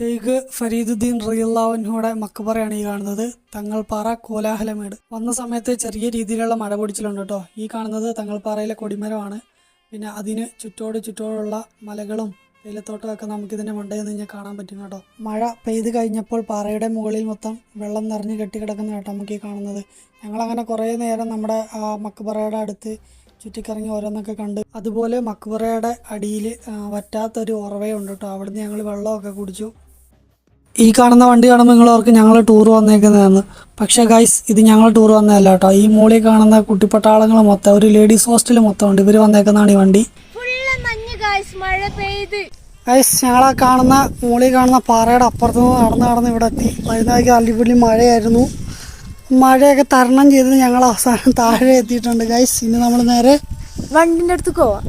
ഷെയ്ഖ് ഫരീദുദ്ദീൻ റിയല്ലാവിനോടെ മക്കബറയാണ് ഈ കാണുന്നത്. തങ്ങൾപ്പാറ കോലാഹലമേട്. വന്ന സമയത്ത് ചെറിയ രീതിയിലുള്ള മഴ പൊടിച്ചിലുണ്ട് കേട്ടോ ഈ കാണുന്നത് തങ്ങൾപ്പാറയിലെ കൊടിമരമാണ്. പിന്നെ അതിന് ചുറ്റോട് ചുറ്റോടുള്ള മലകളും തേയിലത്തോട്ടമൊക്കെ നമുക്കിതിന്റെ മണ്ടയിൽ നിന്ന് കാണാൻ പറ്റും കേട്ടോ. മഴ പെയ്ത് കഴിഞ്ഞപ്പോൾ പാറയുടെ മുകളിൽ മൊത്തം വെള്ളം നിറഞ്ഞ് കെട്ടിക്കിടക്കുന്ന കേട്ടോ നമുക്ക് ഈ കാണുന്നത്. ഞങ്ങളങ്ങനെ കുറേ നേരം നമ്മുടെ മക്കബറയുടെ അടുത്ത് ചുറ്റിക്കറങ്ങി ഓരോന്നൊക്കെ കണ്ട് അതുപോലെ മക്ബറയുടെ അടിയിൽ വറ്റാത്തൊരു ഉറവയുണ്ട് കേട്ടോ അവിടുന്ന് ഞങ്ങൾ വെള്ളമൊക്കെ കുടിച്ചു. ഈ കാണുന്ന വണ്ടി കാണുമ്പോൾ നിങ്ങൾ ഓർക്ക് ഞങ്ങൾ ടൂർ വന്നേക്കുന്നതെന്ന്. പക്ഷേ ഗൈസ് ഇത് ഞങ്ങൾ ടൂർ വന്നതല്ല കേട്ടോ. ഈ മോളിൽ കാണുന്ന കുട്ടിപ്പട്ടാളങ്ങൾ മൊത്തം ഒരു ലേഡീസ് ഹോസ്റ്റൽ മൊത്തം ഉണ്ട്. ഇവർ വന്നേക്കുന്നതാണ് ഈ വണ്ടി. ഗൈസ് ഞങ്ങൾ ആ കാണുന്ന മോളിൽ കാണുന്ന പാറയുടെ അപ്പുറത്ത് നിന്ന് നടന്ന് നടന്ന് ഇവിടെ എത്തി. വൈകുന്നേരം അടിപൊളി മഴയായിരുന്നു. മഴയൊക്കെ തരണം ചെയ്ത് ഞങ്ങൾ അവസാനം താഴെ എത്തിയിട്ടുണ്ട്. ഗൈസ് ഇനി നമ്മൾ നേരെ വണ്ടിന്റെ അടുത്ത് പോവാ.